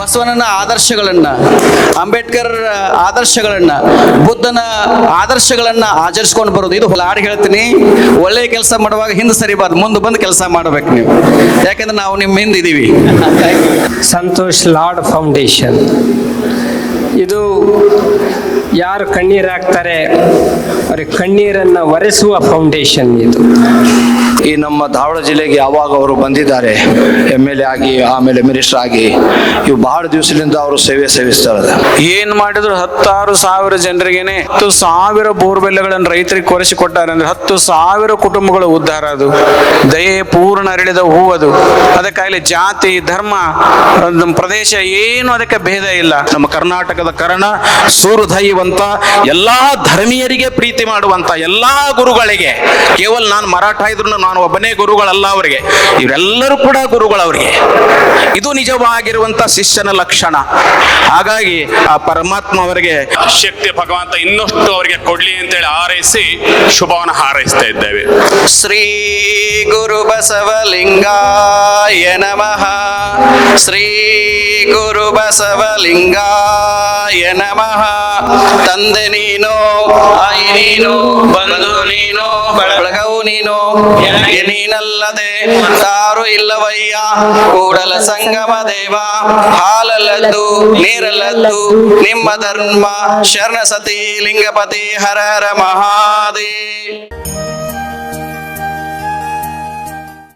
ಬಸವಣ್ಣನ ಆದರ್ಶಗಳನ್ನ, ಅಂಬೇಡ್ಕರ್ ಆದರ್ಶಗಳನ್ನ, ಬುದ್ಧನ ಆದರ್ಶಗಳನ್ನ ಆಚರಿಸ್ಕೊಂಡು ಬರೋದು. ಇದು ಹಾಡು ಹೇಳ್ತೀನಿ. ಒಳ್ಳೆಯ ಕೆಲಸ ಮಾಡುವಾಗ ಹಿಂದೆ ಸರಿಬಾರ್ದು, ಮುಂದೆ ಬಂದು ಕೆಲಸ ಮಾಡ್ಬೇಕು ನೀವು. ಯಾಕಂದ್ರೆ ನಾವು ನಿಮ್ಮ ಹಿಂದೆ ಇದ್ದೀವಿ ಸಂತೋಷ್ ಲಾಡ್ ಫೌಂಡೇಶನ್. ಇದು ಯಾರು ಕಣ್ಣೀರು ಹಾಕ್ತಾರೆ ಅವ್ರಿಗೆ ಕಣ್ಣೀರನ್ನ ಒರೆಸುವ ಫೌಂಡೇಶನ್ ಇದು. ಈ ನಮ್ಮ ಧಾರವಾಡ ಜಿಲ್ಲೆಗೆ ಯಾವಾಗ ಅವರು ಬಂದಿದ್ದಾರೆ ಎಂ ಎಲ್ ಎ ಆಗಿ ಆಮೇಲೆ ಮಿನಿಸ್ಟರ್ ಆಗಿ ಇವು ಬಹಳ ದಿವಸದಿಂದ ಅವರು ಸೇವೆ ಸೇವಿಸ್ತಾರೆ ಏನ್ ಮಾಡಿದ್ರು ಹತ್ತಾರು ಸಾವಿರ ಜನರಿಗೆ ಹತ್ತು ಸಾವಿರ ಬೋರ್ವೆಲ್ಗಳನ್ನು ರೈತರಿಗೆ ಕೊರೆಸಿಕೊಟ್ಟಾರೆ ಅಂದ್ರೆ ಹತ್ತು ಸಾವಿರ ಕುಟುಂಬಗಳು ಉದ್ಧಾರ ಅದು. ದಯೆ ಪೂರ್ಣ ಅರಳಿದ ಹೂ ಅದು. ಅದಕ್ಕಾಗಲಿ ಜಾತಿ ಧರ್ಮ ನಮ್ಮ ಪ್ರದೇಶ ಏನು ಅದಕ್ಕೆ ಭೇದ ಇಲ್ಲ. ನಮ್ಮ ಕರ್ನಾಟಕದ ಕರ್ಣ ಸೂರು ದೈವಂತ ಎಲ್ಲಾ ಧರ್ಮೀಯರಿಗೆ ಪ್ರೀತಿ ಮಾಡುವಂತ ಎಲ್ಲಾ ಗುರುಗಳಿಗೆ ಕೇವಲ ನಾನು ಮರಾಠ ಇದ್ರು ನಾನು ಒಬ್ಬನೇ ಗುರುಗಳಲ್ಲ ಅವರಿಗೆ ಇವರೆಲ್ಲರೂ ಕೂಡ ಗುರುಗಳವರಿಗೆ. ಇದು ನಿಜವಾಗಿರುವಂತ ಶಿಷ್ಯನ ಲಕ್ಷಣ. ಹಾಗಾಗಿ ಆ ಪರಮಾತ್ಮ ಅವರಿಗೆ ಶಕ್ತಿ ಭಗವಂತ ಇನ್ನಷ್ಟು ಅವರಿಗೆ ಕೊಡ್ಲಿ ಅಂತೇಳಿ ಹಾರೈಸಿ ಶುಭವನ್ನು ಹಾರೈಸ್ತಾ ಇದ್ದೇವೆ. ಶ್ರೀ ಗುರು ಬಸವಲಿಂಗಾಯ ನಮಃ. ಶ್ರೀ ಗುರು ಬಸವಲಿಂಗಾಯ ನಮಃ. ತಂದೆ ನೀನು ಆಯಿ ನೀನು, ಬಂಧು ನೀನು, ಬಳಗವು ನೀನು ನೀನಲ್ಲದೆ ತಾರು ಇಲ್ಲವಯ್ಯ, ಕೂಡಲ ಸಂಗಮ ದೇವ, ಹಾಲಲ್ಲದ್ದು, ನೀರಲ್ಲದ್ದು, ನಿಮ್ಮ ಧರ್ಮ, ಶರಣ ಸತಿ, ಲಿಂಗಪತಿ, ಹರ ಹರ ಮಹಾದೇವ್.